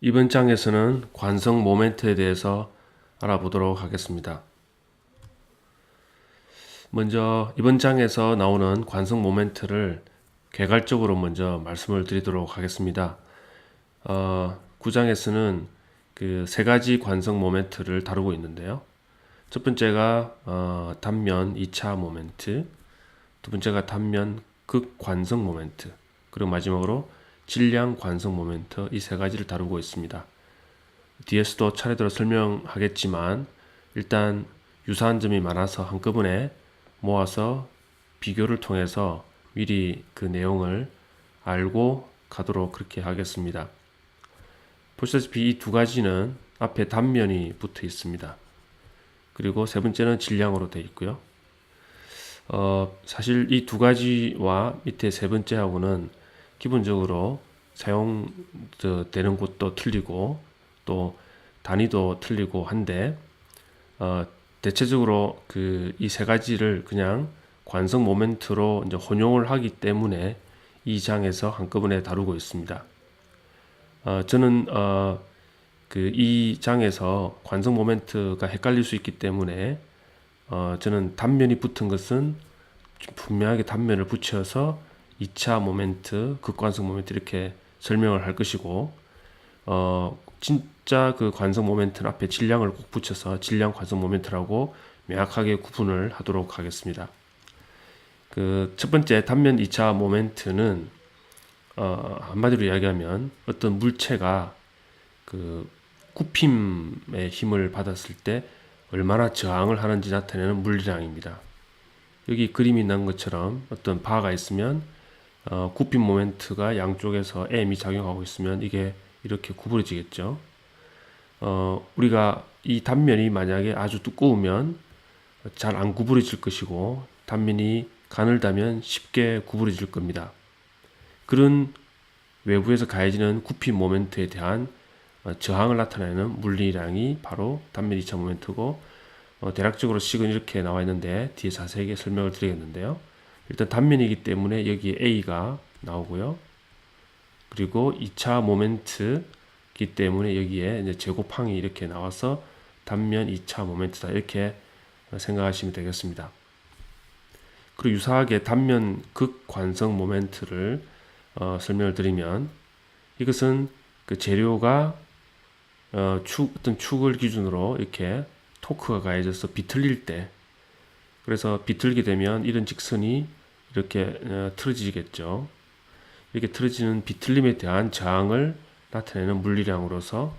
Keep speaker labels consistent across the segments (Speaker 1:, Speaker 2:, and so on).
Speaker 1: 이번 장에서는 관성 모멘트에 대해서 알아보도록 하겠습니다. 먼저 이번 장에서 나오는 관성 모멘트를 개괄적으로 먼저 말씀을 드리도록 하겠습니다. 어, 9장에서는 그 세 가지 관성 모멘트를 다루고 있는데요. 첫 번째가 어, 단면 2차 모멘트, 두 번째가 단면 극관성 모멘트, 그리고 마지막으로 질량 관성 모멘트 이 세 가지를 다루고 있습니다. 뒤에서도 차례대로 설명하겠지만 일단 유사한 점이 많아서 한꺼번에 모아서 비교를 통해서 미리 그 내용을 알고 가도록 그렇게 하겠습니다. 보시다시피 이 두 가지는 앞에 단면이 붙어 있습니다. 그리고 세 번째는 질량으로 되어 있고요. 어, 사실 이 두 가지와 밑에 세 번째하고는 기본적으로 사용되는 곳도 틀리고 또 단위도 틀리고 한데 어, 대체적으로 그 이 세 가지를 그냥 관성 모멘트로 이제 혼용을 하기 때문에 이 장에서 한꺼번에 다루고 있습니다. 어, 저는 어, 그 이 장에서 관성 모멘트가 헷갈릴 수 있기 때문에 어, 저는 단면이 붙은 것은 좀 분명하게 단면을 붙여서 2차 모멘트, 극관성 모멘트 이렇게 설명을 할 것이고 어, 진짜 그 관성 모멘트는 앞에 질량을 꼭 붙여서 질량 관성 모멘트라고 명확하게 구분을 하도록 하겠습니다. 그 첫 번째 단면 2차 모멘트는 어, 한마디로 이야기하면 어떤 물체가 그 굽힘의 힘을 받았을 때 얼마나 저항을 하는지 나타내는 물리량입니다. 여기 그림이 난 것처럼 어떤 바가 있으면 어, 굽힘 모멘트가 양쪽에서 M이 작용하고 있으면 이게 이렇게 구부러지겠죠. 어, 우리가 이 단면이 만약에 아주 두꺼우면 잘 안 구부러질 것이고 단면이 가늘다면 쉽게 구부러질 겁니다. 그런 외부에서 가해지는 굽힘 모멘트에 대한 어, 저항을 나타내는 물리량이 바로 단면 2차 모멘트고 어, 대략적으로 식은 이렇게 나와 있는데 뒤에 자세하게 설명을 드리겠는데요. 일단 단면이기 때문에 여기 A가 나오고요. 그리고 2차 모멘트이기 때문에 여기에 이제 제곱항이 이렇게 나와서 단면 2차 모멘트다 이렇게 생각하시면 되겠습니다. 그리고 유사하게 단면 극관성 모멘트를 어, 설명을 드리면 이것은 그 재료가 어, 축, 어떤 축을 기준으로 이렇게 토크가 가해져서 비틀릴 때 그래서 비틀게 되면 이런 직선이 이렇게 어, 틀어지겠죠. 이렇게 틀어지는 비틀림에 대한 저항을 나타내는 물리량으로서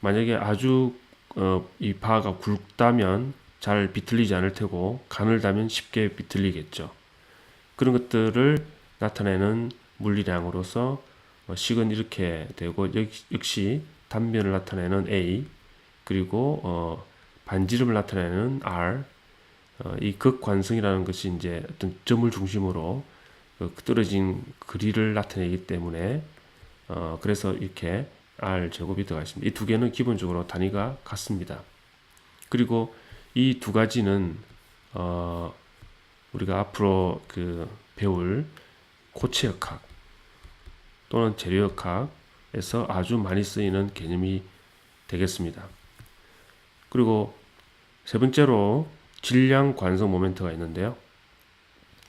Speaker 1: 만약에 아주 어, 이 바가 굵다면 잘 비틀리지 않을 테고 가늘다면 쉽게 비틀리겠죠. 그런 것들을 나타내는 물리량으로서 어, 식은 이렇게 되고 역시 단면을 나타내는 A 그리고 어, 반지름을 나타내는 R 어, 이 극관성이라는 것이 이제 어떤 점을 중심으로 그 떨어진 거리를 나타내기 때문에 어, 그래서 이렇게 R 제곱이 들어가 있습니다. 이 두 개는 기본적으로 단위가 같습니다. 그리고 이 두 가지는 어, 우리가 앞으로 그 배울 고체역학 또는 재료역학에서 아주 많이 쓰이는 개념이 되겠습니다. 그리고 세 번째로 질량 관성 모멘트가 있는데요.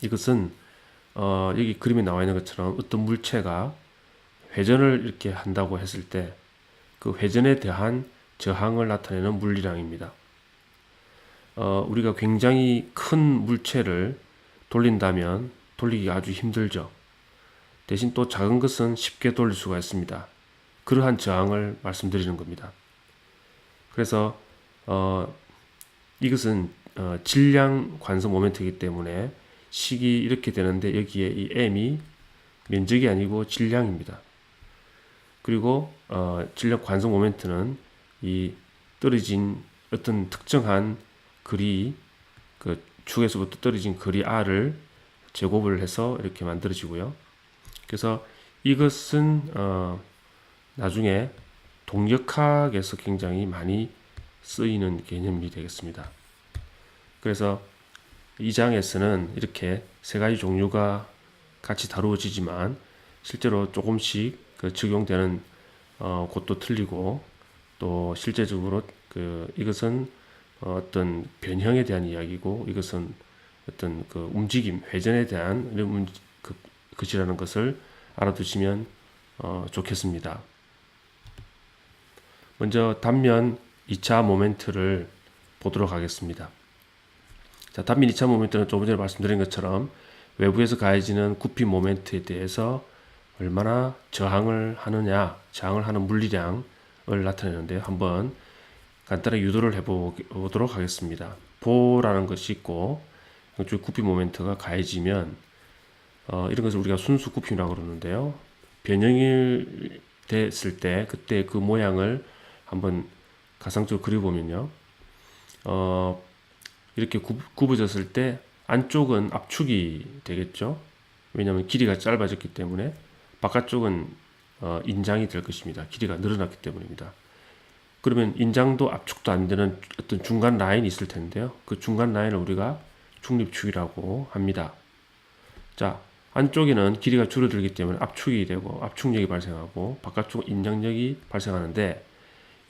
Speaker 1: 이것은 어, 여기 그림에 나와 있는 것처럼 어떤 물체가 회전을 이렇게 한다고 했을 때 그 회전에 대한 저항을 나타내는 물리량입니다. 어, 우리가 굉장히 큰 물체를 돌린다면 돌리기 아주 힘들죠. 대신 또 작은 것은 쉽게 돌릴 수가 있습니다. 그러한 저항을 말씀드리는 겁니다. 그래서 어, 이것은 어, 질량 관성 모멘트이기 때문에 식이 이렇게 되는데 여기에 이 m이 면적이 아니고 질량입니다. 그리고 어, 질량 관성 모멘트는 이 떨어진 어떤 특정한 거리 그 축에서부터 떨어진 거리 r을 제곱을 해서 이렇게 만들어지고요. 그래서 이것은 어, 나중에 동력학에서 굉장히 많이 쓰이는 개념이 되겠습니다. 그래서 이 장에서는 이렇게 세 가지 종류가 같이 다루어지지만 실제로 조금씩 그 적용되는 어, 곳도 틀리고 또 실제적으로 그 이것은 어, 어떤 변형에 대한 이야기고 이것은 어떤 그 움직임 회전에 대한 이런 문- 그, 것이라는 것을 알아두시면 어, 좋겠습니다. 먼저 단면 2차 모멘트를 보도록 하겠습니다. 자, 단면 2차 모멘트는 조금 전에 말씀드린 것처럼 외부에서 가해지는 구피 모멘트에 대해서 얼마나 저항을 하느냐, 저항을 하는 물리량을 나타내는데요. 한번 간단하게 유도를 해보도록 하겠습니다. 보라는 것이 있고, 이쪽 구피 모멘트가 가해지면, 어, 이런 것을 우리가 순수 구피라고 그러는데요. 변형이 됐을 때, 그때 그 모양을 한번 가상적으로 그려보면요. 어, 이렇게 굽, 굽어졌을 때 안쪽은 압축이 되겠죠. 왜냐하면 길이가 짧아졌기 때문에 바깥쪽은 어, 인장이 될 것입니다. 길이가 늘어났기 때문입니다. 그러면 인장도 압축도 안 되는 어떤 중간 라인이 있을 텐데요. 그 중간 라인을 우리가 중립축이라고 합니다. 자, 안쪽에는 길이가 줄어들기 때문에 압축이 되고 압축력이 발생하고 바깥쪽 인장력이 발생하는데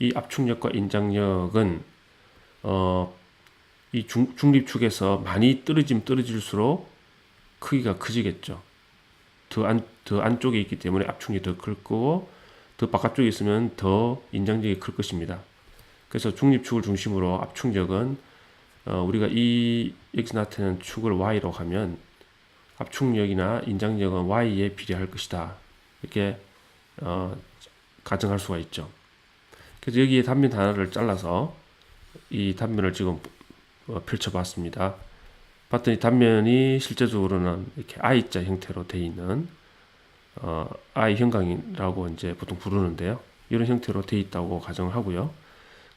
Speaker 1: 이 압축력과 인장력은 어, 이 중, 중립축에서 많이 떨어지면 떨어질수록 크기가 커지겠죠. 더 안, 더 안쪽에 있기 때문에 압축력이 더 클 거고, 더 바깥쪽에 있으면 더 인장력이 클 것입니다. 그래서 중립축을 중심으로 압축력은, 어, 우리가 이, 여기서 나타내는 축을 Y라고 하면, 압축력이나 인장력은 Y에 비례할 것이다. 이렇게, 어, 가정할 수가 있죠. 그래서 여기에 단면 하나를 잘라서, 이 단면을 지금 어, 펼쳐봤습니다. 봤더니 단면이 실제적으로는 이렇게 I자 형태로 되어 있는 어, I 형광이라고 이제 보통 부르는데요. 이런 형태로 되어 있다고 가정을 하고요.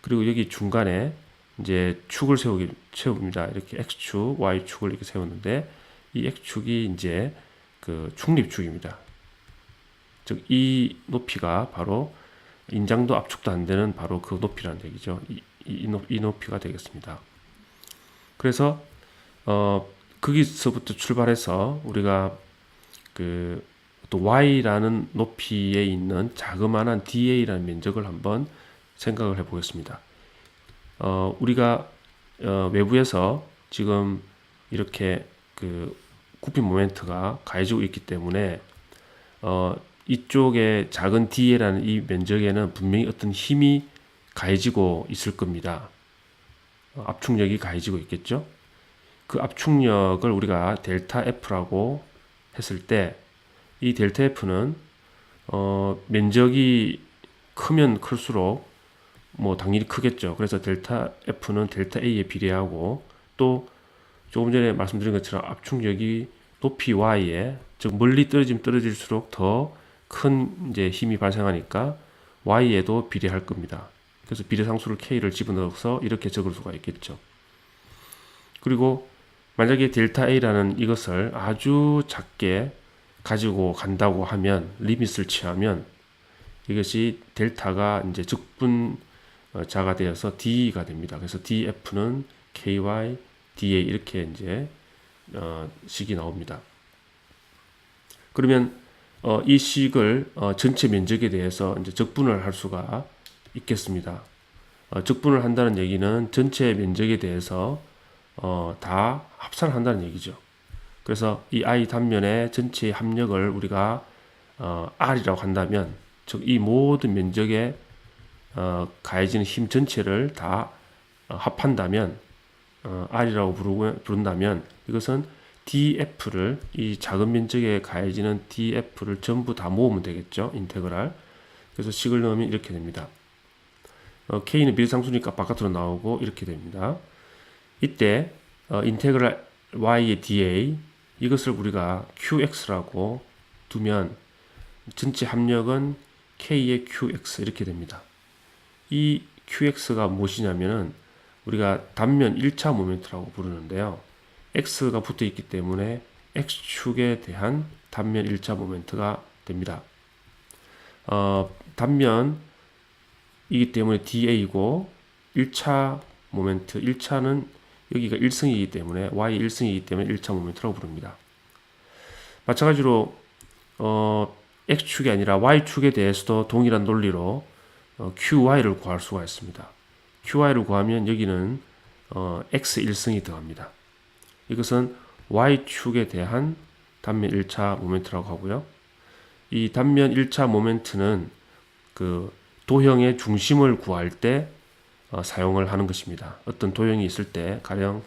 Speaker 1: 그리고 여기 중간에 이제 축을 세우기 세웁니다. 이렇게 X축, Y축을 이렇게 세웠는데 이 X축이 이제 그 중립축입니다. 즉 이 높이가 바로 인장도 압축도 안 되는 바로 그 높이라는 얘기죠. 이, 이, 높- 이 높이가 되겠습니다. 그래서 어 거기서부터 출발해서 우리가 그 또 y라는 높이에 있는 자그마한 da라는 면적을 한번 생각을 해 보겠습니다. 어 우리가 어 외부에서 지금 이렇게 그 구피 모멘트가 가해지고 있기 때문에 어 이쪽에 작은 da라는 이 면적에는 분명히 어떤 힘이 가해지고 있을 겁니다. 어, 압축력이 가해지고 있겠죠. 그 압축력을 우리가 델타 F라고 했을 때 이 델타 F는 어, 면적이 크면 클수록 뭐 당연히 크겠죠. 그래서 델타 F는 델타 A에 비례하고 또 조금 전에 말씀드린 것처럼 압축력이 높이 Y에 즉 멀리 떨어지면 떨어질수록 더 큰 이제 힘이 발생하니까 Y에도 비례할 겁니다. 그래서 비례상수를 K를 집어넣어서 이렇게 적을 수가 있겠죠. 그리고 만약에 델타 A라는 이것을 아주 작게 가지고 간다고 하면 리밋을 취하면 이것이 델타가 이제 적분 어, 자가 되어서 D가 됩니다. 그래서 DF는 KY, DA 이렇게 이제 어, 식이 나옵니다. 그러면 어, 이 식을 어, 전체 면적에 대해서 이제 적분을 할 수가 있겠습니다. 어, 적분을 한다는 얘기는 전체 면적에 대해서 어, 다 합산을 한다는 얘기죠. 그래서 이 I 단면의 전체 합력을 우리가 어, R이라고 한다면, 즉 이 모든 면적에 어, 가해지는 힘 전체를 다 어, 합한다면, 어, R이라고 부르고, 부른다면 이것은 DF를 이 작은 면적에 가해지는 DF를 전부 다 모으면 되겠죠. 인테그랄. 그래서 식을 넣으면 이렇게 됩니다. 어, K는 비례상수니까 바깥으로 나오고 이렇게 됩니다. 이때 어, 인테그랄 y의 dA 이것을 우리가 qx라고 두면 전체 합력은 k의 qx 이렇게 됩니다. 이 qx가 무엇이냐면은 우리가 단면 1차 모멘트라고 부르는데요. x가 붙어 있기 때문에 x축에 대한 단면 1차 모멘트가 됩니다. 어, 단면 이기 때문에 da이고 1차 모멘트 1차는 여기가 1승이기 때문에 y 1승이기 때문에 1차 모멘트라고 부릅니다. 마찬가지로 어, x축이 아니라 y축에 대해서도 동일한 논리로 어, qy를 구할 수가 있습니다. qy를 구하면 여기는 어, x 1승이 더합니다. 이것은 y축에 대한 단면 1차 모멘트라고 하고요. 이 단면 1차 모멘트는 그 도형의 중심을 구할 때 어, 사용을 하는 것입니다. 어떤 도형이 있을 때 가령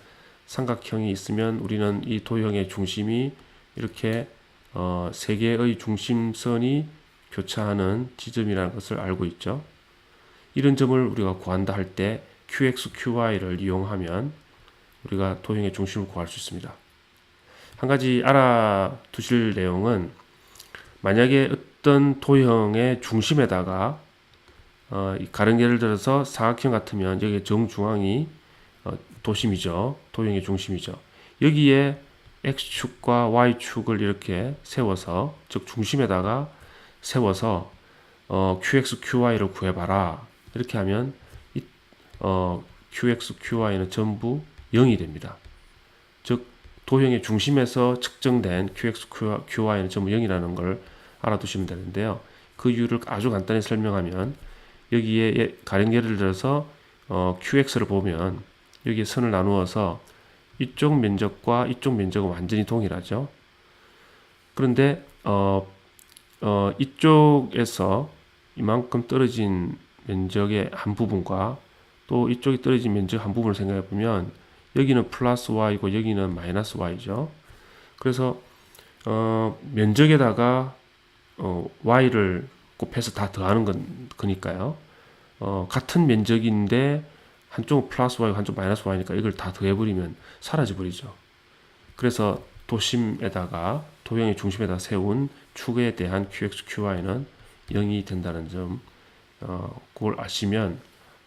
Speaker 1: 삼각형이 있으면 우리는 이 도형의 중심이 이렇게 어, 세 개의 중심선이 교차하는 지점이라는 것을 알고 있죠. 이런 점을 우리가 구한다 할 때 qx, qy를 이용하면 우리가 도형의 중심을 구할 수 있습니다. 한 가지 알아두실 내용은 만약에 어떤 도형의 중심에다가 어, 가령 예를 들어서 사각형 같으면 여기 정중앙이 어, 도심이죠. 도형의 중심이죠. 여기에 x축과 y축을 이렇게 세워서 즉 중심에다가 세워서 어, qx, qy를 구해봐라. 이렇게 하면 이, 어, qx, qy는 전부 0이 됩니다. 즉 도형의 중심에서 측정된 qx, qy는 전부 0이라는 걸 알아두시면 되는데요. 그 이유를 아주 간단히 설명하면 여기에 예, 가령 예를 들어서 어, qx를 보면 여기에 선을 나누어서 이쪽 면적과 이쪽 면적은 완전히 동일하죠. 그런데 어, 어, 이쪽에서 이만큼 떨어진 면적의 한 부분과 또 이쪽이 떨어진 면적 한 부분을 생각해 보면 여기는 플러스 y고 여기는 마이너스 y죠. 그래서 어, 면적에다가 어, y를 곱해서 다 더하는 건 거니까요. 어, 같은 면적인데 한쪽은 플러스 y, 한쪽 마이너스 y니까 이걸 다 더해버리면 사라져 버리죠. 그래서 도심에다가 도형의 중심에다 세운 축에 대한 qx, qy는 0이 된다는 점, 어, 그걸 아시면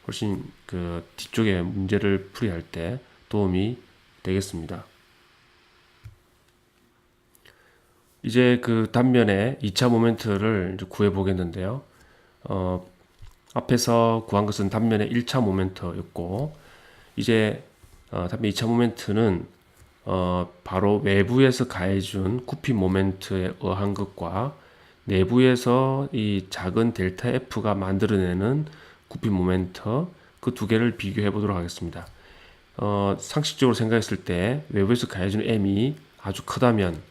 Speaker 1: 훨씬 그 뒤쪽에 문제를 풀이할 때 도움이 되겠습니다. 이제 그 단면에 2차 모멘트를 구해 보겠는데요. 어, 앞에서 구한 것은 단면의 1차 모멘트였고 이제 어, 단면 2차 모멘트는 어, 바로 외부에서 가해준 쿠피 모멘트에 의한 것과 내부에서 이 작은 델타 F가 만들어내는 쿠피 모멘트 그 두 개를 비교해 보도록 하겠습니다. 어, 상식적으로 생각했을 때 외부에서 가해준 M이 아주 크다면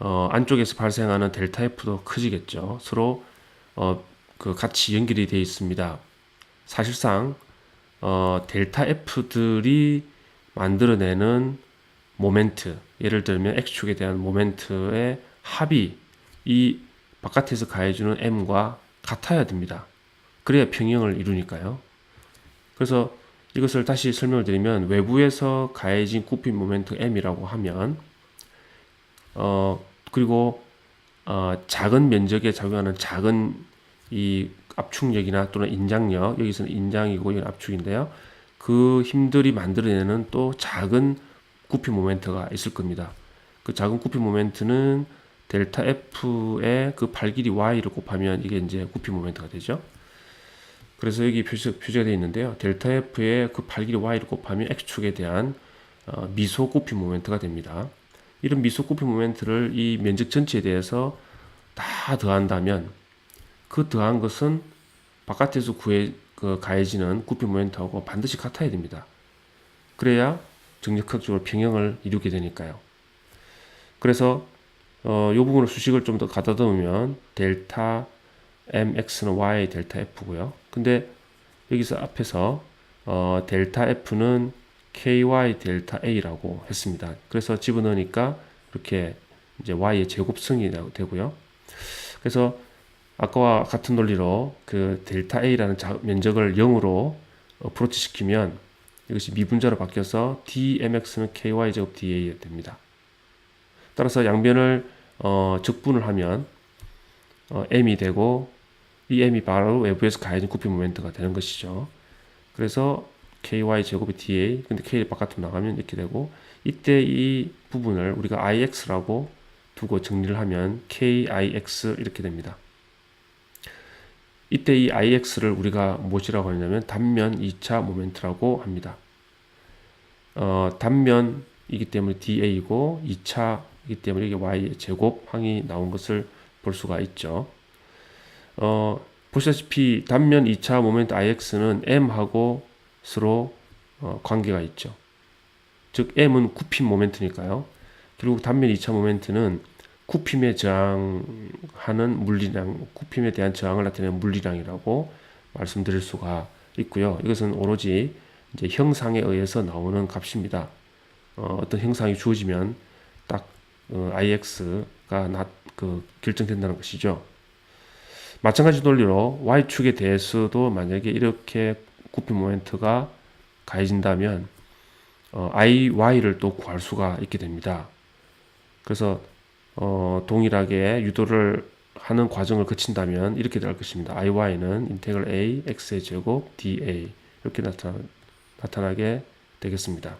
Speaker 1: 어, 안쪽에서 발생하는 델타 F도 커지겠죠. 서로 어, 그 같이 연결이 되어 있습니다. 사실상 어, 델타 F들이 만들어내는 모멘트, 예를 들면 X축에 대한 모멘트의 합이 이 바깥에서 가해주는 M과 같아야 됩니다. 그래야 평형을 이루니까요. 그래서 이것을 다시 설명을 드리면 외부에서 가해진 굽힌 모멘트 M이라고 하면 어 그리고 어 작은 면적에 작용하는 작은 이 압축력이나 또는 인장력 여기서는 인장이고 이건 압축인데요. 그 힘들이 만들어내는 또 작은 구피 모멘트가 있을 겁니다. 그 작은 구피 모멘트는 델타 F의 그 발 길이 Y를 곱하면 이게 이제 구피 모멘트가 되죠. 그래서 여기 표시, 표시가 되어 있는데요. 델타 F의 그 발 길이 Y를 곱하면 X축에 대한 어, 미소 구피 모멘트가 됩니다. 이런 미소 구피 모멘트를 이 면적 전체에 대해서 다 더한다면 그 더한 것은 바깥에서 구해 그 가해지는 구피 모멘트하고 반드시 같아야 됩니다. 그래야 정력학적으로 평형을 이루게 되니까요. 그래서 어, 이 부분을 수식을 좀 더 가다듬으면 델타 mx는 y 델타 f고요. 근데 여기서 앞에서 어, 델타 f는 ky 델타 a라고 했습니다. 그래서 집어넣으니까 이렇게 이제 y의 제곱승이 되고요. 그래서 아까와 같은 논리로 그 델타 A라는 자, 면적을 0으로 어프로치 시키면 이것이 미분자로 바뀌어서 dmx는 ky 제곱 da 됩니다. 따라서 양변을 어, 적분을 하면 어, m이 되고 이 m이 바로 외부에서 가해진 구피 모멘트가 되는 것이죠. 그래서 ky 제곱이 da 근데 k 바깥으로 나가면 이렇게 되고 이때 이 부분을 우리가 ix라고 두고 정리를 하면 kix 이렇게 됩니다. 이때 이 IX를 우리가 무엇이라고 하냐면 단면 2차 모멘트라고 합니다. 어, 단면이기 때문에 DA이고 2차이기 때문에 이게 Y 제곱 항이 나온 것을 볼 수가 있죠. 어, 보시다시피 단면 2차 모멘트 IX는 M하고 서로 어, 관계가 있죠. 즉 M은 쿠핀 모멘트니까요. 결국 단면 2차 모멘트는 쿠핌에 저항하는 물리량, 쿠핌에 대한 저항을 나타내는 물리량이라고 말씀드릴 수가 있고요. 이것은 오로지 이제 형상에 의해서 나오는 값입니다. 어, 어떤 형상이 주어지면 딱 어, IX가 나, 그 결정된다는 것이죠. 마찬가지 논리로 Y축에 대해서도 만약에 이렇게 쿠피 모멘트가 가해진다면 어, IY를 또 구할 수가 있게 됩니다. 그래서 어, 동일하게 유도를 하는 과정을 거친다면 이렇게 될 것입니다. IY는 인테그럴 A x의 제곱 dA 이렇게 나타, 나타나게 되겠습니다.